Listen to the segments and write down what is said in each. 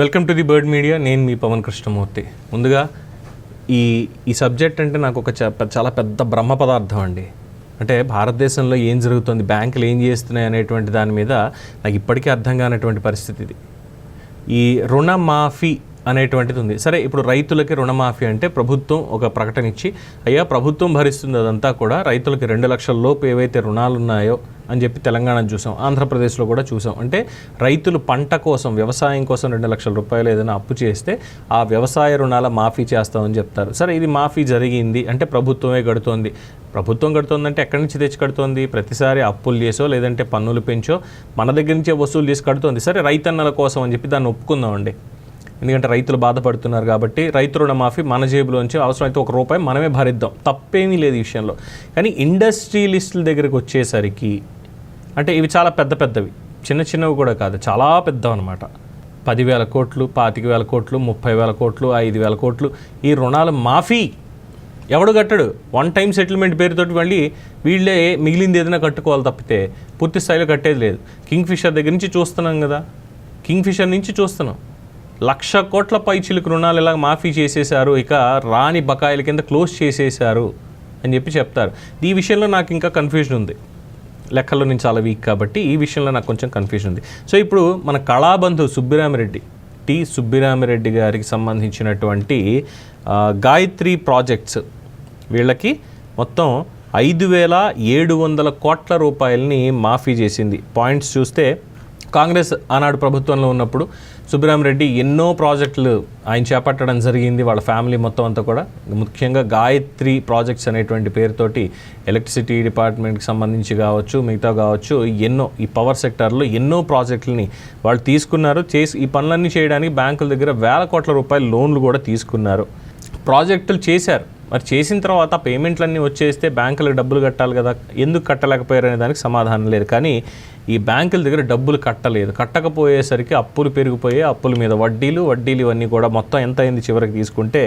Welcome to the bird media నేను మీ పవన్ కృష్ణమూర్తి. ముందుగా ఈ ఈ సబ్జెక్ట్ అంటే నాకు ఒక చ- చాలా పెద్ద బ్రహ్మ పదార్థం అండి. అంటే భారతదేశంలో ఏం జరుగుతుంది బ్యాంకులు ఏం చేస్తున్నాయి అనేటువంటి దాని మీద నాకు ఇప్పటికీ అర్థం కానటువంటి పరిస్థితి ఇది. ఈ రుణమాఫీ అనేటువంటిది ఉంది. సరే ఇప్పుడు రైతులకి రుణమాఫీ అంటే ప్రభుత్వం ఒక ప్రకటన ఇచ్చి అయ్యా ప్రభుత్వం భరిస్తుంది అదంతా కూడా రైతులకి రెండు లక్షల లోపు ఏవైతే రుణాలు ఉన్నాయో అని చెప్పి తెలంగాణ చూసాం. ఆంధ్రప్రదేశ్లో కూడా చూసాం. అంటే రైతులు పంట కోసం వ్యవసాయం కోసం రెండు లక్షల రూపాయలు ఏదైనా అప్పు చేస్తే ఆ వ్యవసాయ రుణాల మాఫీ చేస్తామని చెప్తారు. సరే ఇది మాఫీ జరిగింది. అంటే ప్రభుత్వమే కడుతోంది. ప్రభుత్వం కడుతోందంటే ఎక్కడి నుంచి తెచ్చి కడుతోంది? ప్రతిసారి అప్పులు చేసో లేదంటే పన్నులు పెంచో మన దగ్గర నుంచే వసూలు చేసి కడుతోంది. సరే రైతన్నల కోసం అని చెప్పి దాన్ని ఒప్పుకుందామండి ఎందుకంటే రైతులు బాధపడుతున్నారు కాబట్టి రైతు రుణమాఫీ మన జేబులోంచి అవసరమైతే ఒక రూపాయి మనమే భరిద్దాం. తప్పేమీ లేదు ఈ విషయంలో. కానీ ఇండస్ట్రియలిస్టుల దగ్గరికి వచ్చేసరికి అంటే ఇవి చాలా పెద్ద పెద్దవి. చిన్న చిన్నవి కూడా కాదు. చాలా పెద్దవి అనమాట పదివేల కోట్లు పాతిక వేల కోట్లు ముప్పై వేల కోట్లు ఐదు వేల కోట్లు ఈ రుణాలు మాఫీ. ఎవడు కట్టడు? వన్ టైం సెటిల్మెంట్ పేరుతోటి మళ్ళీ వీళ్ళే మిగిలింది ఏదైనా కట్టుకోవాలి తప్పితే పూర్తి స్థాయిలో కట్టేది లేదు. కింగ్ ఫిషర్ దగ్గర నుంచి చూస్తున్నాం కదా. కింగ్ ఫిషర్ నుంచి చూస్తున్నాం. లక్ష కోట్ల పైచిలకు రుణాలు ఇలా మాఫీ చేసేశారు. ఇక రాని బకాయిల కింద క్లోజ్ చేసేశారు అని చెప్పి చెప్తారు. ఈ విషయంలో నాకు ఇంకా కన్ఫ్యూజన్ ఉంది. లెక్కల్లో నేను చాలా వీక్ కాబట్టి ఈ విషయంలో నాకు కొంచెం కన్ఫ్యూజన్ ఉంది. సో ఇప్పుడు మన కళాబంధు సుబ్బిరామిరెడ్డి టి సుబ్బిరామిరెడ్డి గారికి సంబంధించినటువంటి గాయత్రి ప్రాజెక్ట్స్ వీళ్ళకి మొత్తం ఐదు వేల ఏడు వందల కోట్ల రూపాయలని మాఫీ చేసింది. పాయింట్స్ చూస్తే కాంగ్రెస్ ఆనాడు ప్రభుత్వంలో ఉన్నప్పుడు సుబ్బరామరెడ్డి ఎన్నో ప్రాజెక్టులు ఆయన చేపట్టడం జరిగింది. వాళ్ళ ఫ్యామిలీ మొత్తం అంతా కూడా ముఖ్యంగా గాయత్రి ప్రాజెక్ట్స్ అనేటువంటి పేరుతోటి ఎలక్ట్రిసిటీ డిపార్ట్మెంట్కి సంబంధించి కావచ్చు మిగతా కావచ్చు ఎన్నో ఈ పవర్ సెక్టార్లో ఎన్నో ప్రాజెక్టులని వాళ్ళు తీసుకున్నారు. చేసి ఈ పనులన్నీ చేయడానికి బ్యాంకుల దగ్గర వేల కోట్ల రూపాయల లోన్లు కూడా తీసుకున్నారు. ప్రాజెక్టులు చేశారు. మరి చేసిన తర్వాత పేమెంట్లన్నీ వచ్చేస్తే బ్యాంకులకు డబ్బులు కట్టాలి కదా ఎందుకు కట్టలేకపోయారు అనే దానికి సమాధానం లేదు. కానీ ఈ బ్యాంకుల దగ్గర డబ్బులు కట్టలేదు. కట్టకపోయేసరికి అప్పులు పెరిగిపోయి అప్పుల మీద వడ్డీలు వడ్డీలు ఇవన్నీ కూడా మొత్తం ఎంత అయింది చివరికి తీసుకుంటే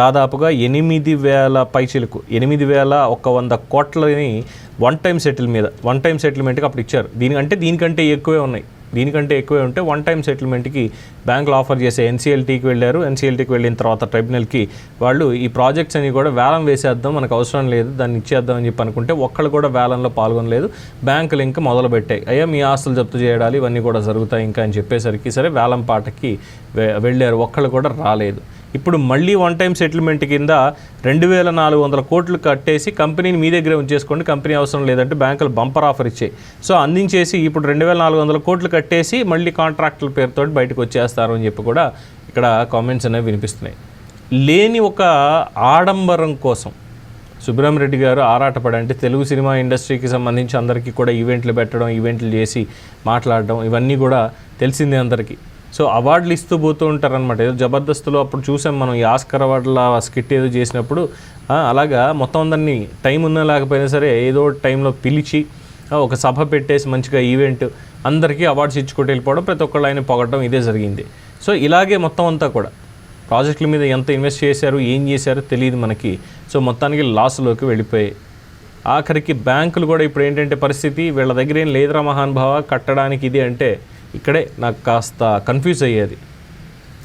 దాదాపుగా ఎనిమిది వేల పైచిలకు ఎనిమిది వేల ఒక వంద కోట్లని వన్ టైం సెటిల్ మీద వన్ టైం సెటిల్మెంట్కి అప్పుడు ఇచ్చారు. దీనికంటే దీనికంటే ఎక్కువే ఉన్నాయి. దీనికంటే ఎక్కువే ఉంటే వన్ టైం సెటిల్మెంట్కి బ్యాంకులు ఆఫర్ చేసే ఎన్సీఎల్టీకి వెళ్ళారు. ఎన్సీఎల్టీకి వెళ్ళిన తర్వాత ట్రైబ్యునల్కి వాళ్ళు ఈ ప్రాజెక్ట్స్ అని కూడా వేలం వేసేద్దాం మనకు అవసరం లేదు దాన్ని ఇచ్చేద్దాం అని చెప్పి అనుకుంటే ఒక్కళ్ళు కూడా వేలంలో పాల్గొనలేదు. బ్యాంకులు ఇంకా మొదలుపెట్టాయి. అయ్యా మీ ఆస్తులు జప్తు చేయడాలి ఇవన్నీ కూడా జరుగుతాయి ఇంకా అని చెప్పేసరికి సరే వేలం పాటకి వెళ్ళారు. ఒక్కళ్ళు కూడా రాలేదు. ఇప్పుడు మళ్ళీ వన్ టైం సెటిల్మెంట్ కింద రెండు వేల నాలుగు వందల కోట్లు కట్టేసి కంపెనీని మీ దగ్గరే ఉంచేసుకోండి కంపెనీ అవసరం లేదంటే బ్యాంకులు బంపర్ ఆఫర్ ఇచ్చాయి. సో అందించేసి ఇప్పుడు రెండు వేల నాలుగు వందల కోట్లు కట్టేసి మళ్ళీ కాంట్రాక్టుల పేరుతో బయటకు వచ్చేస్తారు అని చెప్పి కూడా ఇక్కడ కామెంట్స్ అనేవి వినిపిస్తున్నాయి. లేని ఒక ఆడంబరం కోసం సుబ్రహ్మరెడ్డి గారు ఆరాటపడి అంటే తెలుగు సినిమా ఇండస్ట్రీకి సంబంధించి అందరికీ కూడా ఈవెంట్లు పెట్టడం ఈవెంట్లు చేసి మాట్లాడడం ఇవన్నీ కూడా తెలిసిందే అందరికీ. సో అవార్డులు ఇస్తూ పోతూ ఉంటారనమాట ఏదో జబర్దస్త్లో అప్పుడు చూసాం మనం ఈ ఆస్కర్ అవార్డుల స్కిట్ ఏదో చేసినప్పుడు అలాగా మొత్తం అందరినీ టైం ఉన్నా లేకపోయినా సరే ఏదో టైంలో పిలిచి ఒక సభ పెట్టేసి మంచిగా ఈవెంట్ అందరికీ అవార్డ్స్ ఇచ్చుకుంటూ వెళ్ళిపోవడం ప్రతి ఒక్కళ్ళు ఆయన పొగడం ఇదే జరిగింది. సో ఇలాగే మొత్తం అంతా కూడా ప్రాజెక్టుల మీద ఎంత ఇన్వెస్ట్ చేశారు ఏం చేశారో తెలియదు మనకి. సో మొత్తానికి లాస్లోకి వెళ్ళిపోయాయి ఆఖరికి బ్యాంకులు కూడా ఇప్పుడు ఏంటంటే పరిస్థితి వీళ్ళ దగ్గర ఏం లేదురా మహానుభావ కట్టడానికి ఇది అంటే ఇక్కడే నాకు కాస్త కన్ఫ్యూజ్ అయ్యేది.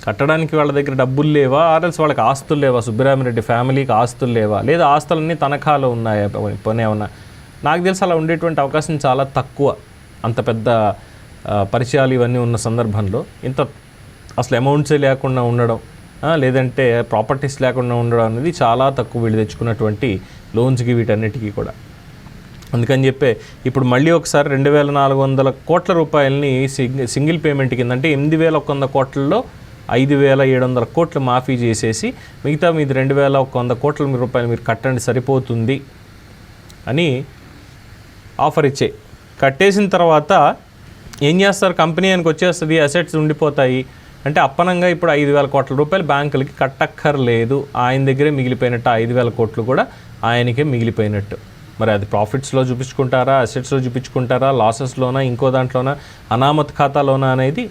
కట్టడానికి వాళ్ళ దగ్గర డబ్బులు లేవా? ఆర్ఎల్స్ వాళ్ళకి ఆస్తులు లేవా? సుబ్బరామిరెడ్డి ఫ్యామిలీకి ఆస్తులు లేవా? లేదా ఆస్తులన్నీ తనఖాలో ఉన్నాయా? పోనే ఏమన్నా? నాకు తెలిసి అలా ఉండేటువంటి అవకాశం చాలా తక్కువ. అంత పెద్ద పరిచయాలు ఇవన్నీ ఉన్న సందర్భంలో. ఇంత అసలు అమౌంట్సే లేకుండా ఉండడం లేదంటే ప్రాపర్టీస్ లేకుండా ఉండడం అనేది చాలా తక్కువ వీళ్ళు తెచ్చుకున్నటువంటి లోన్స్కి వీటన్నిటికీ కూడా. అందుకని చెప్పే ఇప్పుడు మళ్ళీ ఒకసారి రెండు వేల నాలుగు వందల కోట్ల రూపాయలని సింగ్- సింగిల్ పేమెంట్ కింద అంటే ఎనిమిది వేల ఒక వంద కోట్లలో ఐదు వేల ఏడు వందల కోట్లు మాఫీ చేసేసి మిగతా మీది రెండు వేల ఒక వంద కోట్ల రూపాయలు మీరు కట్టండి సరిపోతుంది అని ఆఫర్ ఇచ్చే. కట్టేసిన తర్వాత ఏం చేస్తారు? కంపెనీ ఆయనకు వచ్చేస్తుంది అసెట్స్ ఉండిపోతాయి. అంటే అప్పనంగా ఇప్పుడు ఐదు వేల కోట్ల రూపాయలు బ్యాంకులకి కట్టక్కర్లేదు. ఆయన దగ్గరే మిగిలిపోయినట్టు ఐదు వేల కోట్లు కూడా ఆయనకే మిగిలిపోయినట్టు. మరి అది ప్రాఫిట్స్లో చూపించుకుంటారా అసెట్స్లో చూపించుకుంటారా లాసెస్లోనా ఇంకో దాంట్లోనా అనామత్ ఖాతాలోనా అనేది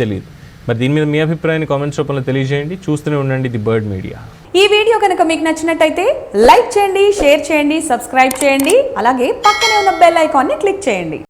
తెలియదు మరి దీని మీద మీ అభిప్రాయాన్ని కామెంట్స్ రూపంలో తెలియజేయండి. చూస్తూనే ఉండండి ది బర్డ్ మీడియా. ఈ వీడియో కనుక మీకు నచ్చినట్టయితే లైక్ చేయండి షేర్ చేయండి సబ్స్క్రైబ్ చేయండి అలాగే పక్కనే ఉన్న బెల్ ఐకాన్ని క్లిక్ చేయండి.